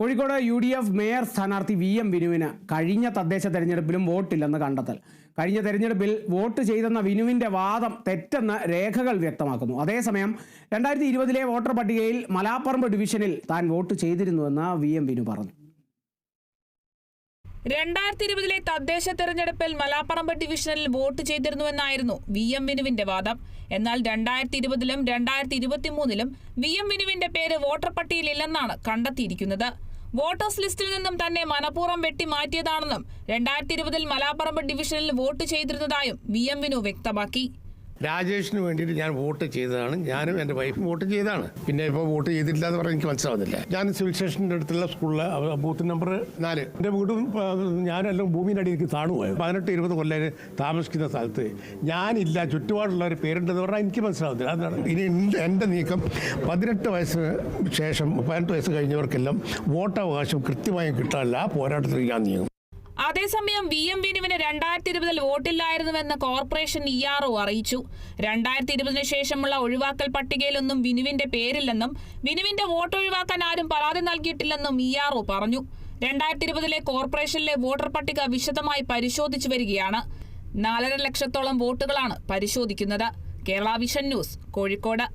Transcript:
Kozhikode U D F mayor സ്ഥാനാർത്ഥി V M വിനുവിന് കഴിഞ്ഞ തദ്ദേശ തെരഞ്ഞെടുപ്പിലും വോട്ടില്ലെന്ന് കണ്ടെത്തൽ. കഴിഞ്ഞ തെരഞ്ഞെടുപ്പിൽ വോട്ട് ചെയ്തെന്ന വിനുവിന്റെ വാദം തെറ്റെന്ന് രേഖകൾ വ്യക്തമാക്കുന്നു. അതേസമയം രണ്ടായിരത്തി ഇരുപതിലെ വോട്ടർ പട്ടികയിൽ മലാപ്പറമ്പ് ഡിവിഷനിൽ താൻ വോട്ട് ചെയ്തിരുന്നുവെന്ന് വി എം വിനു പറഞ്ഞു. രണ്ടായിരത്തി ഇരുപതിലെ തദ്ദേശ തെരഞ്ഞെടുപ്പിൽ മലാപ്പറമ്പ് ഡിവിഷനിൽ വോട്ട് ചെയ്തിരുന്നുവെന്നായിരുന്നു വി എം വിനുവിന്റെ വാദം. എന്നാൽ രണ്ടായിരത്തി ഇരുപതിലും രണ്ടായിരത്തി ഇരുപത്തിമൂന്നിലും വി എം വിനുവിന്റെ പേര് വോട്ടർ പട്ടികയിലില്ലെന്നാണ് കണ്ടെത്തിയിരിക്കുന്നത്. വോട്ടേഴ്സ് ലിസ്റ്റിൽ നിന്നും തന്നെ മനഃപൂർവം വെട്ടി മാറ്റിയതാണെന്നും രണ്ടായിരത്തി ഇരുപതിൽ മലാപ്പറമ്പ് ഡിവിഷനിൽ വോട്ട് ചെയ്തിരുന്നതായും വി എം വിനു വ്യക്തമാക്കി. രാജേഷിന് വേണ്ടിയിട്ട് ഞാൻ വോട്ട് ചെയ്തതാണ്. ഞാനും എന്റെ വൈഫും വോട്ട് ചെയ്തതാണ്. പിന്നെ ഇപ്പോൾ വോട്ട് ചെയ്തിട്ടില്ല എന്ന് പറഞ്ഞാൽ എനിക്ക് മനസ്സിലാവുന്നില്ല. ഞാൻ സിവിൽ സ്റ്റേഷന്റെ അടുത്തുള്ള സ്കൂളിലെ ബൂത്ത് നമ്പർ നാല്. എന്റെ വീടും ഞാനെല്ലാം ഭൂമിന്റെ അടിയിലേക്ക് താണുപോയി പതിനെട്ട് ഇരുപത് കൊല്ലം താമസിക്കുന്ന സ്ഥലത്ത് ഞാനില്ല ചുറ്റുപാടുള്ളവർ പേരുണ്ടെന്ന് പറഞ്ഞാൽ എനിക്ക് മനസ്സിലാവുന്നില്ല. അതാണ് ഇനി എന്റെ- എന്റെ നീക്കം. പതിനെട്ട് വയസ്സിന് ശേഷം പതിനെട്ട് വയസ്സ് കഴിഞ്ഞവർക്കെല്ലാം വോട്ടവകാശം കൃത്യമായും കിട്ടാനില്ല. ആ പോരാട്ടത്തിൽ ഞാൻ നീങ്ങും. അതേസമയം വി എം വിനുവിന് രണ്ടായിരത്തി ഇരുപതിൽ വോട്ടില്ലായിരുന്നുവെന്ന് കോർപ്പറേഷൻ ഇ ആർ ഒ അറിയിച്ചു. രണ്ടായിരത്തി ഇരുപതിനു ശേഷമുള്ള ഒഴിവാക്കൽ പട്ടികയിലൊന്നും വിനുവിന്റെ പേരില്ലെന്നും വിനുവിന്റെ വോട്ട് ഒഴിവാക്കാൻ ആരും പരാതി നൽകിയിട്ടില്ലെന്നും ഇ ആർ ഒ പറഞ്ഞു. രണ്ടായിരത്തി ഇരുപതിലെ കോർപ്പറേഷനിലെ വോട്ടർ പട്ടിക വിശദമായി പരിശോധിച്ചു വരികയാണ്. നാലര ലക്ഷത്തോളം വോട്ടുകളാണ് പരിശോധിക്കുന്നത്. Kerala vision news Kozhikode.